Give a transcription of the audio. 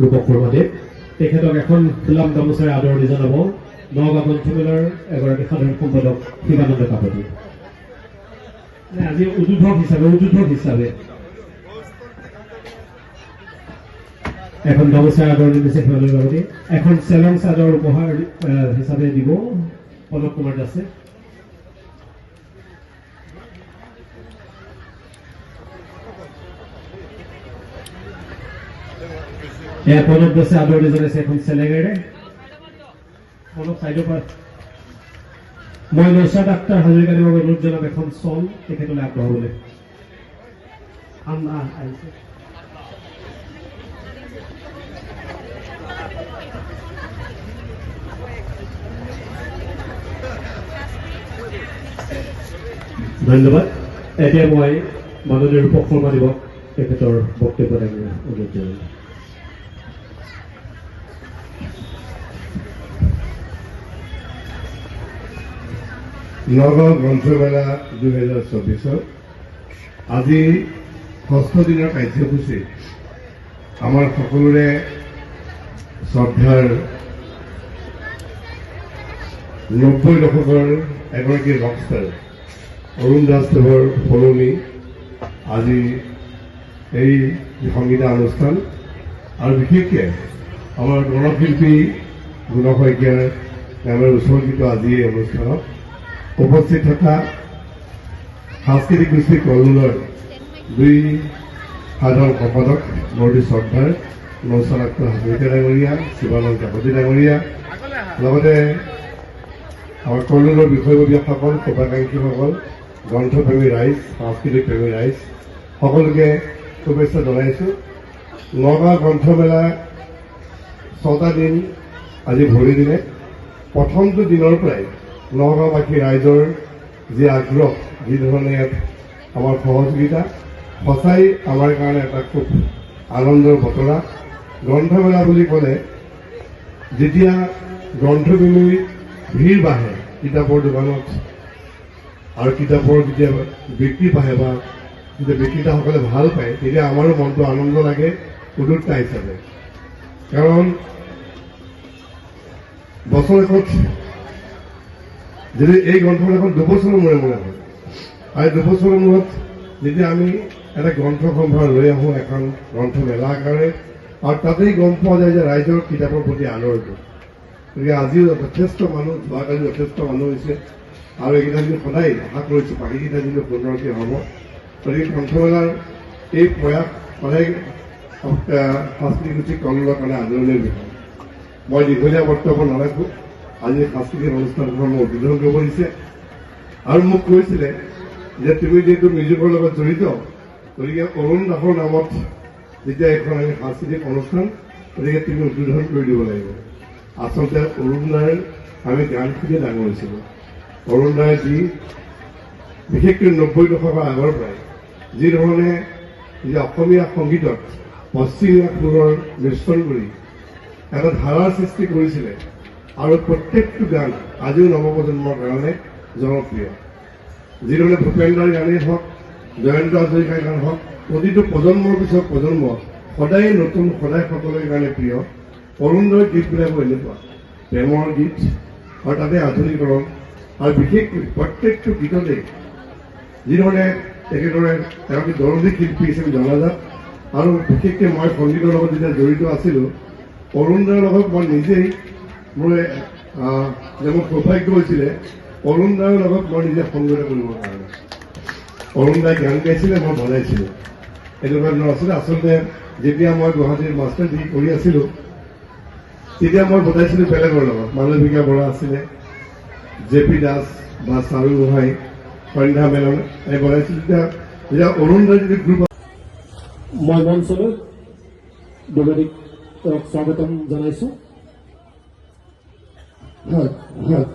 ৰূপকৰ্মাদেৱ তেখেতক এখন ফুলাম গামোচাৰে আদৰণি জনাব নগাঁও গ্ৰন্থমেলাৰ এগৰাকী সাধাৰণ সম্পাদক শিৱানন্দ কাকতি। আজি উদ্বোধক হিচাপে উদ্বোধক হিচাপে। এখন গামোচাৰ আদৰণি দিছে শিৱানন্দ কাকতি। এখন চেলং চাদৰ উপহাৰ হিচাপে দিব প্ৰণৱ কুমাৰ দাসে। এয়া প্ৰণৱ দাসে আদৰণি জনাইছে এখন চেলেঙেৰে প্ৰণৱ চাইডৰ পৰা মই নৌচাদ আক্তাৰ হাজৰিকা দেৱক অনুৰোধ জনাম এখন আগবঢ়াবলৈ আম আহ আহিছে ধন্যবাদ এতিয়া মই মাননীয় ৰূপক শৰ্মা দেৱক তেখেতৰ বক্তব্য অনুৰোধ জনাম নগাঁও গ্ৰন্থমেলা দুহেজাৰ চৌবিছত আজি ষষ্ঠ দিনৰ কাৰ্যসূচী। আমাৰ সকলোৰে শ্ৰদ্ধাৰ নব্বৈ দশকৰ এগৰাকী ৰকষ্টাৰ অৰুণ দাসদেৱৰ সলনি আজি এই সংগীতা অনুষ্ঠান আৰু বিশেষকৈ আমাৰ গণশিল্পী গুণ শইকীয়াৰ নামেৰে উৎসৰ্গিত আজি এই অনুষ্ঠানত উপস্থিত থকা সাংস্কৃতিক গোষ্ঠী কলোলৰ দুই সাধাৰণ সম্পাদক বৰদী শ্ৰদ্ধাৰ নৌচনাক্ত হাজৰিকা ডাঙৰীয়া শিৱানন্দ কাকতি ডাঙৰীয়া, লগতে আমাৰ কলোলৰ বিষয়ববীয়াসকল শুভাকাংক্ষীসকল গ্ৰন্থপ্ৰেমী ৰাইজ, সাংস্কৃতিক প্ৰেমী ৰাইজ, সকলোকে শুভেচ্ছা জনাইছোঁ। নগাঁও গ্ৰন্থমেলা ছটা দিন আজি ভৰি দিলে। প্ৰথমটো দিনৰ পৰাই নগাঁওবাসী ৰাইজৰ যি আগ্ৰহ, যি ধৰণে ইয়াত আমাৰ সহযোগিতা, সঁচাই আমাৰ কাৰণে এটা খুব আনন্দৰ বতৰা। গ্ৰন্থমেলা বুলি ক'লে, যেতিয়া গ্ৰন্থপ্ৰেমীৰ ভিৰ বাঢ়ে, কিতাপৰ দোকানত আৰু কিতাপৰ যেতিয়া বিক্ৰী বাঢ়ে বা যেতিয়া বিক্ৰেতাসকলে ভালো পায়, তেতিয়া আমাৰো মনটো আনন্দ লাগে উদ্যোক্তা হিচাপে। কাৰণ বছৰেকত যদি এই গ্ৰন্থমেলাখন দুবছৰৰ মূৰে মূৰে হয়, আৰু দুবছৰৰ মূৰত যেতিয়া আমি এটা গ্ৰন্থ সম্ভাৰ লৈ আহোঁ, এখন গ্ৰন্থমেলা আকাৰে আৰু তাতেই গম পোৱা যায় যে ৰাইজৰ কিতাপৰ প্ৰতি আদৰটো গতিকে আজিও যথেষ্ট মানুহ, যোৱাকালি যথেষ্ট মানুহ হৈছে, আৰু এইকেইটা দিন সদায় আশা কৰিছোঁ, বাকীকেইটা দিনো সুন্দৰকৈ হ'ব। গতিকে গ্ৰন্থমেলাৰ এই প্ৰয়াস সদায় সাংস্কৃতিক গোষ্ঠী কললৰ কাৰণে আদৰণীয় বিষয়। মই দীঘলীয়া বক্তব্য নাৰাখোঁ। আজি সাংস্কৃতিক অনুষ্ঠানখন মোক উদ্বোধন কৰিব দিছে আৰু মোক কৈছিলে যে তুমি যিহেতু মিউজিকৰ লগত জড়িত গতিকে অৰুণ দাসৰ নামত যেতিয়া এখন আমি সাংস্কৃতিক অনুষ্ঠান গতিকে তুমি উদ্বোধন কৰি দিব লাগিব আচলতে অৰুণ দাৰ আমি গান শুনি ডাঙৰ হৈছিলোঁ অৰুণ দাই যি বিশেষকৈ নব্বৈ দশকৰ আগৰ পৰাই, যি যে অসমীয়া সংগীতত পশ্চিমীয়া সুৰৰ মিশ্ৰণ কৰি এটা ধাৰাৰ সৃষ্টি কৰিছিলে আৰু প্ৰত্যেকটো গান আজিও নৱপ্ৰজন্মৰ কাৰণে জনপ্ৰিয়। যিধৰণে ভূপেন্দ্ৰৰ গানেই হওক জয়ন্ত হাজৰিকাৰ গান হওক প্ৰতিটো প্ৰজন্মৰ পিছত প্ৰজন্ম সদায় নতুন সদায় সকলোৰে কাৰণে প্ৰিয়। অৰুণোদয় গীতবিলাকো এনেকুৱা। প্ৰেমৰ গীত আৰু তাতে আধুনিকৰণ আৰু বিশেষকৈ প্ৰত্যেকটো গীততে যিধৰণে তেখেতৰে এগৰাকী দৰদী শিল্পী হিচাপে জনাজাত আৰু বিশেষকৈ মই সংগীতৰ লগত যেতিয়া জড়িত আছিলোঁ অৰুণদাৰ লগত মই নিজেই মোৰ যে মোৰ সৌভাগ্য হৈছিলে অৰুণদাৰ লগত মই নিজে সংগত কৰিবৰ কাৰণে। অৰুণদাই গান গাইছিলে, মই বনাইছিলোঁ এনেকুৱা ধৰণৰ আছিলে, আচলতে যেতিয়া মই গুৱাহাটীৰ মাষ্টাৰ ডিগ্ৰী কৰি আছিলোঁ, তেতিয়া মই বনাইছিলোঁ বেলেগৰ লগত। মালবিকা বৰা আছিলে, জে পি দাস বা চাৰু গোহাঁই, সন্ধ্যা মেনন, এই বনাইছিলোঁ তেতিয়া যেতিয়া অৰুণদাই যদি গ্ৰুপ মই মঞ্চলৈ দুগৰীক স্বাগতম জনাইছোঁ। হয় হয়